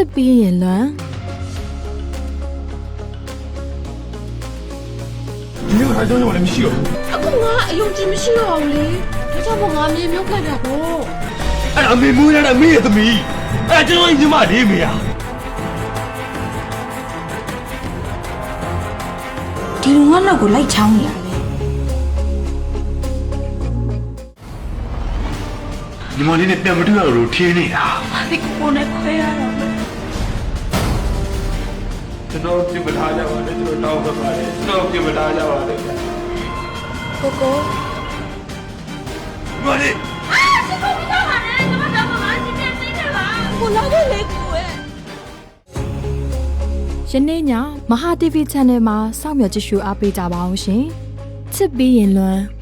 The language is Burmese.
စ်ပြီးရင်လွမ်းဒီလိုထားကြောင်းကြောင့်လည်းမရှိတော့ဘူးအခုငါအယုံကြည်မရှိတော့ဘူးလေဒါကြောင့်မို့ငါမြေမြုပ်ခဲ့တာပေါ့အဲ့ဒါအမေမူးရတဲ့အမေရဲ့သမီးအဲ့ဒါကျွန်တော်ညီမလေးမေယာဒီလူငါ့လောက်ကိုလိုက်ချောင်းနေရပဲညီမလေးနဲ့ပြန်မတွေ့ရတော့လို့ထင်းနေတာ ဒီကိုနဲ့ခွဲရတော့မယ် ကျွန်တော်ပြုပထားကြပါလေကျွန်တော်တောင်းပန်ပါတယ်ကျွန်တော်ပြုပထားကြပါလေကိုကိုမလေးအာစကောပြတာပါနဲ့ကျွန်မတော့မမစီတဲ့သိတယ်လားကိုလာခဲ့လေကိုရဲ့ယနေ့ညမဟာ TV Channel မှာစောင့်မျှော်ကြည့်ရှုအားပေးကြပါအောင်ရှင်ချစ်ပြီးရင်လွမ်း